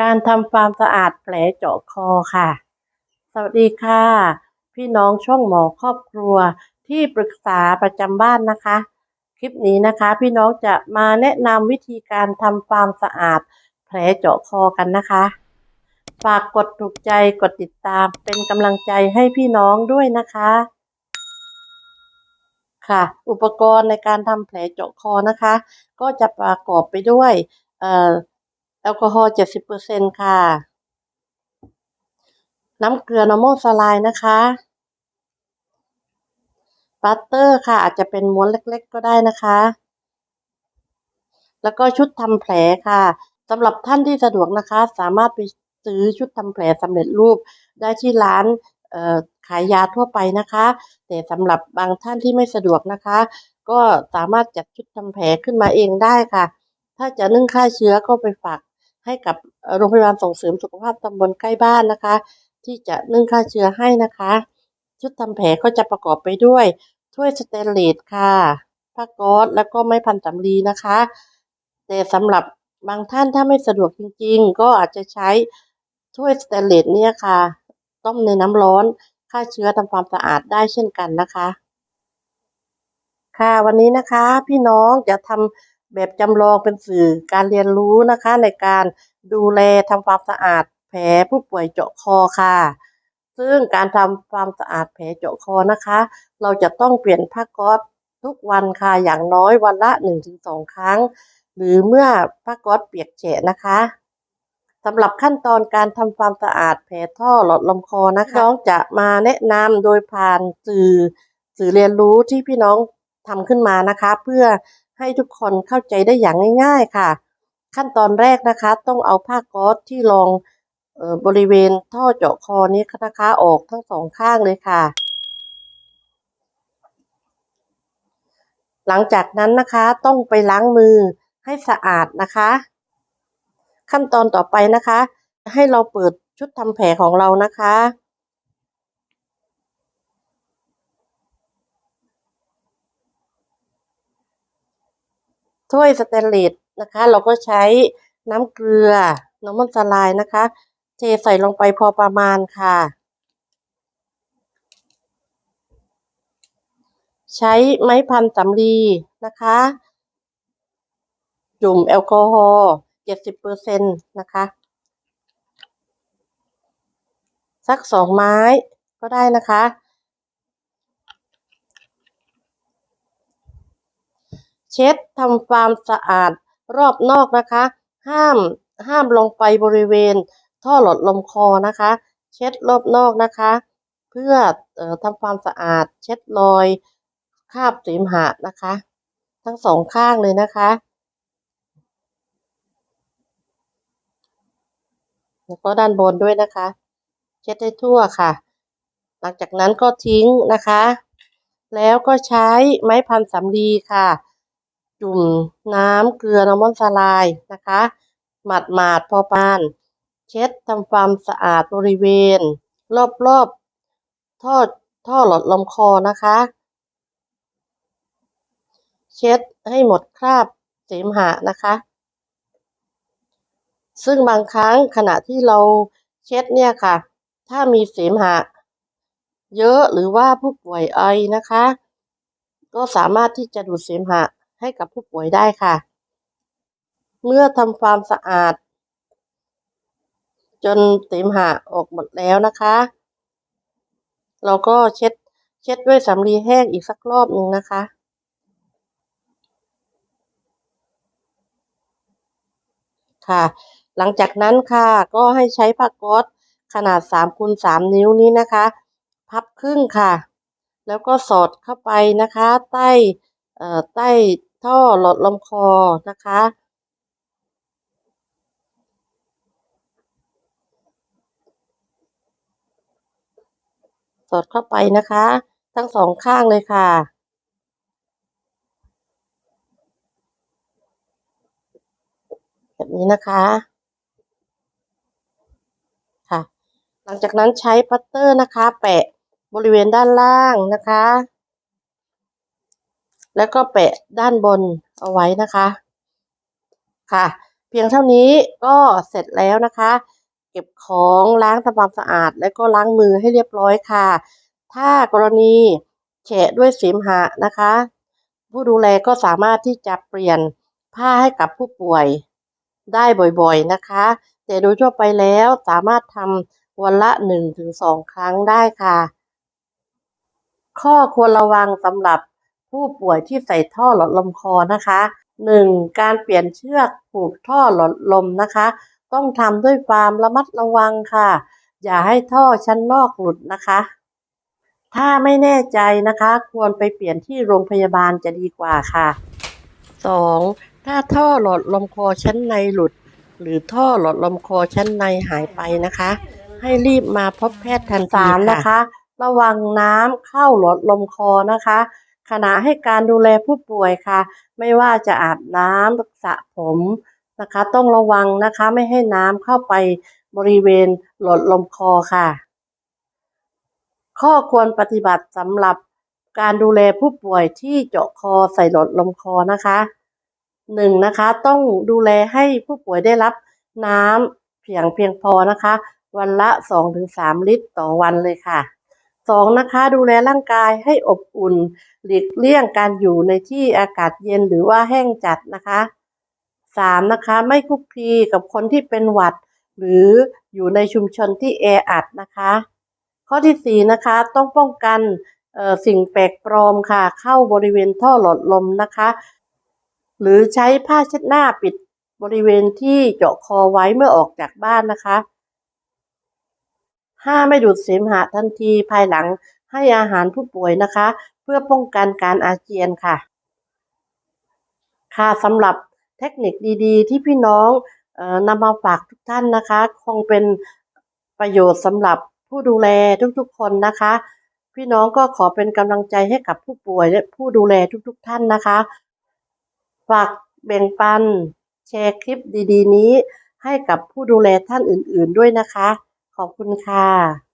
การทำความสะอาดแผลเจาะคอค่ะ สวัสดีค่ะ พี่น้องช่องหมอครอบครัวที่ปรึกษาประจำบ้านนะคะ คลิปนี้นะคะพี่น้องจะมาแนะนำวิธีการทำความสะอาดแผลเจาะคอกันนะคะ ฝากกดถูกใจกดติดตามเป็นกำลังใจให้พี่น้องด้วยนะคะ ค่ะ อุปกรณ์ในการทำแผลเจาะคอนะคะ ก็จะประกอบไปด้วยเอ่อ แอลกอฮอล์70%ค่ะ น้ำเกลือ normal saline นะคะบัตเตอร์ค่ะ อาจจะเป็นม้วนเล็กๆก็ได้นะคะ แล้วก็ชุดทำแผลค่ะสำหรับท่านที่สะดวกนะคะ สามารถไปซื้อชุดทำแผลสำเร็จรูปได้ที่ร้านขายยาทั่วไปนะคะ แต่สำหรับบางท่านที่ไม่สะดวกนะคะ ก็สามารถจัดชุดทำแผลขึ้นมาเองได้ค่ะ ถ้าจะนึ่งฆ่าเชื้อก็ไปฝาก ให้กับโรงพยาบาลส่งเสริมสุขภาพตำบลใกล้บ้านนะคะ ที่จะนึ่งฆ่าเชื้อให้นะคะ ชุดทำแผลก็จะประกอบไปด้วย ถ้วยสเตนเลสค่ะผ้าก๊อซแล้วก็ไม้พันสำลีนะคะ แต่สำหรับบางท่านถ้าไม่สะดวกจริงๆ ก็อาจจะใช้ถ้วยสเตนเลสเนี่ยค่ะ ต้มในน้ำร้อนฆ่าเชื้อทำความสะอาดได้เช่นกันนะคะ ค่ะวันนี้นะคะพี่น้องจะทำ แบบจำลองเป็นสื่อการเรียนรู้นะคะในการดูแลทำความสะอาดแผลผู้ป่วยเจาะคอค่ะ ซึ่งการทำความสะอาดแผลเจาะคอนะคะ เราจะต้องเปลี่ยนผ้าก๊อซทุกวันค่ะอย่างน้อยวันละ 1-2 ครั้ง หรือเมื่อผ้าก๊อซเปียกแฉะนะคะสำหรับขั้นตอนการทำความสะอาดแผลท่อหลอดลมคอนะคะน้องจะมาแนะนำโดยผ่านสื่อสื่อเรียนรู้ที่พี่น้องทำขึ้นมานะคะ เพื่อ ให้ทุกคนเข้าใจได้อย่างง่าย ๆค่ะ ขั้นตอนแรกนะคะ ต้องเอาผ้าก๊อซที่รองออบริเวณท่อเจาะคอนี้นะคะออกทั้งสองข้างเลยค่ะ หลังจากนั้นนะคะต้องไปล้างมือให้สะอาดนะคะ ขั้นตอนต่อไปนะคะ ให้เราเปิดชุดทำแผลของเรานะคะ ถ้วยสเตนเลสนะคะ เราก็ใช้น้ำเกลือ น้ำมันสลายนะคะ เทใส่ลงไปพอประมาณค่ะ ใช้ไม้พันสำลีนะคะ จุ่มแอลกอฮอล์70%นะคะ สักสองไม้ก็ได้นะคะ เช็ด ทำความสะอาดรอบนอกนะคะ ห้ามห้ามลงไปบริเวณ ท่อหลอดลมคอนะคะ เช็ดรอบนอกนะคะ เพื่ออทำความสะอาด เช็ดรอยคราบเสมหะนะคะ ทั้งสองข้างเลยนะคะแล้วก็ด้านบนด้วยนะคะ เช็ดให้ทั่วค่ะ หลังจากนั้นก็ทิ้งนะคะ แล้วก็ใช้ไม้พันสำลีค่ะ จุ่มน้ำเกลือน้ำมันสลายนะคะ หมาดหมาดๆพอปาน เช็ดทำความสะอาดบริเวณ รอบๆท่อท่อหลอดลมคอนะคะ เช็ดให้หมดคราบเสมหะนะคะ ซึ่งบางครั้งขณะที่เราเช็ดเนี่ยค่ะ ถ้ามีเสมหะ เยอะหรือว่าผู้ป่วยไอนะคะ ก็สามารถที่จะดูดเสมหะ ให้กับผู้ป่วยได้ค่ะ เมื่อทำความสะอาด จนเสมหะออกหมดแล้วนะคะ เราก็เช็ดเช็ดด้วยสำลีแห้งอีกสักรอบหนึ่งนะคะค่ะ หลังจากนั้นค่ะก็ให้ใช้ผ้าก๊อซขนาด3คูณ3นิ้วนี้นะคะ พับครึ่งค่ะ แล้วก็สอดเข้าไปนะคะ ใต้ ใต้ท่อหลอดลมคอนะคะ สอดเข้าไปนะคะ ทั้งสองข้างเลยค่ะแบบนี้นะคะ ค่ะ หลังจากนั้นใช้พัตเตอร์นะคะ แปะบริเวณด้านล่างนะคะ แล้วก็แปะด้านบนเอาไว้นะคะ ค่ะ เพียงเท่านี้ก็เสร็จแล้วนะคะ เก็บของล้างทำความสะอาด แล้วก็ล้างมือให้เรียบร้อยค่ะ ถ้ากรณีแฉะด้วยเสมหะนะคะ ผู้ดูแลก็สามารถที่จะเปลี่ยนผ้าให้กับผู้ป่วยได้บ่อยๆนะคะ แต่โดยทั่วไปแล้วสามารถทำวันละ 1-2 ครั้งได้ค่ะ ข้อควรระวังสำหรับ ผู้ป่วยที่ใส่ท่อหลอดลมคอนะคะ 1. การเปลี่ยนเชือกผูกท่อหลอดลมนะคะ ต้องทำด้วยความระมัดระวังค่ะ อย่าให้ท่อชั้นนอกหลุดนะคะ ถ้าไม่แน่ใจนะคะ ควรไปเปลี่ยนที่โรงพยาบาลจะดีกว่าค่ะ 2. ถ้าท่อหลอดลมคอชั้นในหลุด หรือท่อหลอดลมคอชั้นในหายไปนะคะ ให้รีบมาพบแพทย์ทันทีนะคะ ระวังน้ำเข้าหลอดลมคอนะคะ ขณะให้การดูแลผู้ป่วยค่ะ ไม่ว่าจะอาบน้ำสระผมนะคะ ต้องระวังนะคะไม่ให้น้ำเข้าไปบริเวณหลอดลมคอค่ะ ข้อควรปฏิบัติสำหรับการดูแลผู้ป่วยที่เจาะคอใส่หลอดลมคอนะคะหนึ่งนะคะต้องดูแลให้ผู้ป่วยได้รับน้ำเพียงเพียงพอนะคะ วันละ 2-3 ลิตรต่อวันเลยค่ะ 2. นะคะ ดูแลร่างกายให้อบอุ่น หลีกเลี่ยงการอยู่ในที่อากาศเย็นหรือว่าแห้งจัดนะคะ 3. นะคะ ไม่คุกคีกับคนที่เป็นหวัด หรืออยู่ในชุมชนที่แออัดนะคะ ข้อที่ 4 นะคะ ต้องป้องกันสิ่งแปลกปลอมค่ะ เข้าบริเวณท่อหลอดลมนะคะ หรือใช้ผ้าเช็ดหน้าปิดบริเวณที่เจาะคอไว้เมื่อออกจากบ้านนะคะ 5. ไม่ดูดเสมหะทันทีภายหลังให้อาหารผู้ป่วยนะคะ เพื่อป้องกันการอาเจียนค่ะ ค่ะสำหรับเทคนิคดีๆ ที่พี่น้องเอ่อนำมาฝากทุกท่านนะคะ คงเป็นประโยชน์สำหรับผู้ดูแลทุกๆคนนะคะ พี่น้องก็ขอเป็นกำลังใจให้กับผู้ป่วยและผู้ดูแลทุกๆท่านนะคะ ฝากแบ่งปันแชร์คลิปดีๆ นี้ให้กับผู้ดูแลท่านอื่นๆด้วยนะคะ ขอบคุณค่ะ